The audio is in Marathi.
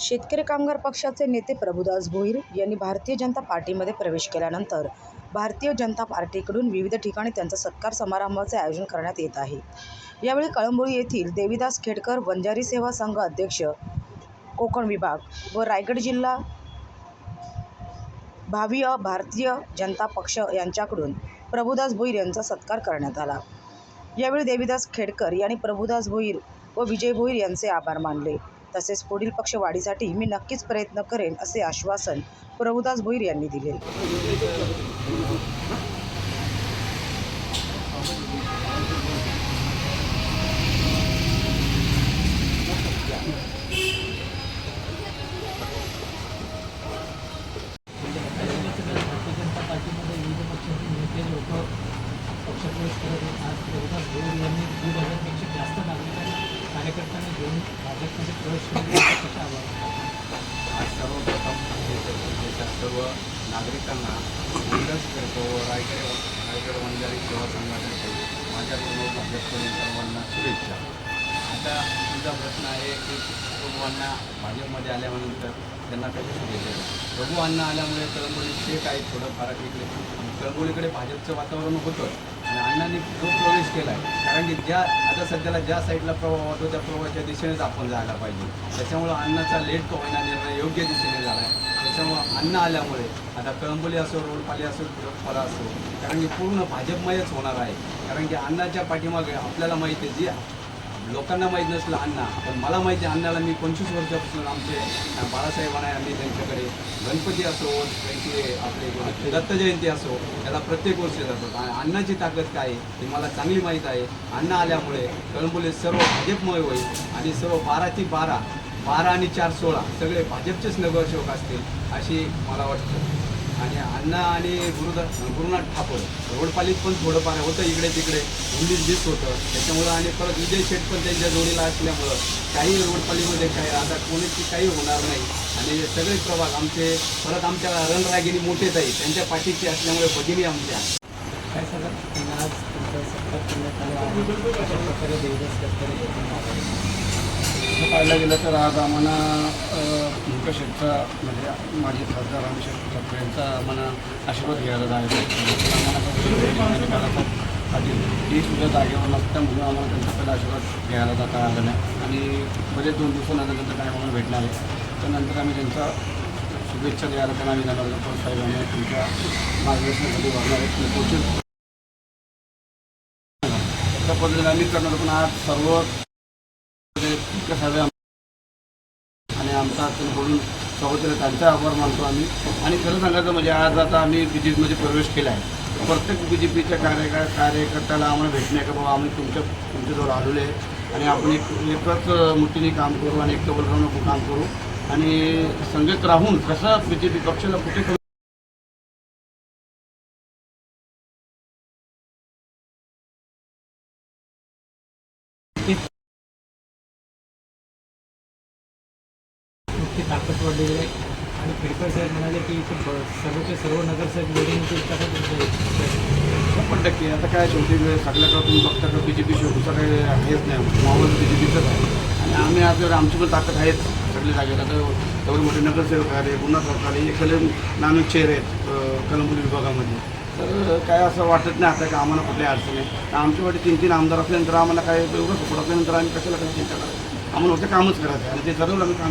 शेतकरी कामगार पक्षाचे नेते प्रभुदास भोईर यांनी भारतीय जनता पार्टीमध्ये प्रवेश केल्यानंतर भारतीय जनता पार्टीकडून विविध ठिकाणी त्यांचा सत्कार समारंभाचे आयोजन करण्यात येत आहे. यावेळी कळंबोळी येथील देवीदास खेडकर वंजारी सेवा संघ अध्यक्ष कोकण विभाग व रायगड जिल्हा भावीय भारतीय जनता पक्ष यांच्याकडून प्रभुदास भोईर यांचा सत्कार करण्यात आला. यावेळी देवीदास खेडकर यांनी प्रभुदास भोईर व विजय भोईर यांचे आभार मानले. तसेच पुढील पक्ष वाढीसाठी मी नक्कीच प्रयत्न करेन असे आश्वासन प्रभुदास भोईर यांनी दिले. लोक पक्षप्रवेश करत आज प्रभुदास भोईर यांनी दीड हजारपेक्षा जास्त नागरिकांना कार्यकर्त्यांना घेऊन भाजपमध्ये प्रवेश कशा आज सर्वप्रथम देशाच्या सर्व नागरिकांना विकास करतो रायगड रायगड वंजारी सेवा संघातर्फे माझ्या पूर्ण भाजपकडून सर्वांना शुभेच्छा. आता तुझा प्रश्न आहे की प्रभू अण्णा भाजपमध्ये आल्यानंतर त्यांना कशी शुभेच्छा प्रभू अण्णा आल्यामुळे कळंबोलीचे काही थोडंफार इकडे कळंबोलीकडे भाजपचं वातावरण होतं. आणि अण्णांनी जो प्रवेश केला आहे कारण की ज्या आता सध्याला ज्या साईडला प्रवाह होतो त्या प्रवाहाच्या दिशेनेच आपण जायला पाहिजे. त्याच्यामुळं अण्णाचा लेट तो होईना निर्णय योग्य दिशेने झाला आहे त्याच्यामुळं अन्न आल्यामुळे आता कळंबोली असो रोडपाली असो फळा असो कारण की पूर्ण भाजपमयच होणार आहे. कारण की अन्नाच्या पाठीमागे आपल्याला माहिती आहे जी लोकांना माहीत नसलं अण्णा. पण मला माहिती आहे अण्णाला मी पंचवीस वर्षापासून आमचे बाळासाहेबांना आम्ही त्यांच्याकडे. गणपती असो त्यांचे आपले दत्त जयंती असो त्याला प्रत्येक वर्षी जातो. आणि अण्णाची ताकद काय आहे ती मला चांगली माहीत आहे. अण्णा आल्यामुळे कळंबोली सर्व भाजपमय होईल. आणि सर्व बारा ते बारा बारा आणि चार सोळा सगळे भाजपचेच नगरसेवक असतील अशी मला वाटतं. आणि अण्णा आणि गुरुदा गुरुनाथ ठाकूर रोडपालीत पण थोडंफार होतं इकडे तिकडे. उन्नीस बीस होतं. त्याच्यामुळं आणि परत विजय शेठ पण त्यांच्या जोडीला असल्यामुळं काही रोडपालीमध्ये काही आता कोणीची काही होणार नाही. आणि सगळे प्रभाग आमचे परत आमच्या रणरागिनी मोठेच आहे त्यांच्या पाठीची असल्यामुळे भगिनी आमच्या. काय सांगा आज तुमचा सत्कार करण्यात आला प्रकारे देवदास पाहायला गेलं तर आज आम्हाला मुख्य म्हणजे माजी खासदार रामशेठ ठाकरे यांचा आम्हाला आशीर्वाद घ्यायला जायचा आम्हाला पाटील ही सुद्धा जागेवर नसतं म्हणून आम्हाला त्यांचा पहिला आशीर्वाद घ्यायला जाता आला नाही. आणि बरेच दोन दिवसानंतर त्यांचं काय आम्हाला भेटणार आहे. त्यानंतर आम्ही त्यांचा शुभेच्छा द्यायला त्यांना आम्ही जाणार आहोत. साहेब आम्ही तुमच्या मार्गदर्शनासाठी वागणार आहेत. कोचिंग त्या पद्धतीने आम्ही करणार पण आज सर्व साहेब आणि आमचा अत्यंत बोलून स्वागत केलं त्यांचा आभार मानतो आम्ही. आणि खरं सांगायचं म्हणजे आज आता आम्ही बी जे पीमध्ये प्रवेश केला आहे. प्रत्येक बी जे पीच्या कार्यका कार्यकर्त्याला आम्हाला भेटणे का बाबा आम्ही तुमच्या तुमच्याजवळ आलेलो आहे. आणि आपण एक एकच मुठीने काम करू आणि एक राहून काम करू. आणि संगत राहून कसं बी जे पी पक्षाला कुठे ताकद वाढलेली आहे आणि खेडकर साहेब म्हणाले की इथे सर्वचे सर्व नगरसेवक निवडून येतील तुमचं टक्के आता काय शेवटी सगळ्याकडे तुम्ही बघता का बी जे पी शेवटीचा काही हेच नाही. माहोल बी जे पीचंच आहे. आणि आम्ही आज आमची पण ताकद आहेच. सगळे जागेत आता एवढे मोठे नगरसेवक आले गुन्हा सरकार हे सगळे नामिक चेहरे आहेत अं, विभागामध्ये. तर काय असं वाटत नाही आता का आम्हाला कुठल्या अडचण? आहे तर आमच्या वाटे तीन तीन आमदार असल्यानंतर आम्हाला काय एवढं सपोर्ट असल्यानंतर आम्ही कशाला काही चिंता करायचं आम्हाला होतं कामच करायचं आहे. आणि ते ठरवलं आम्ही काम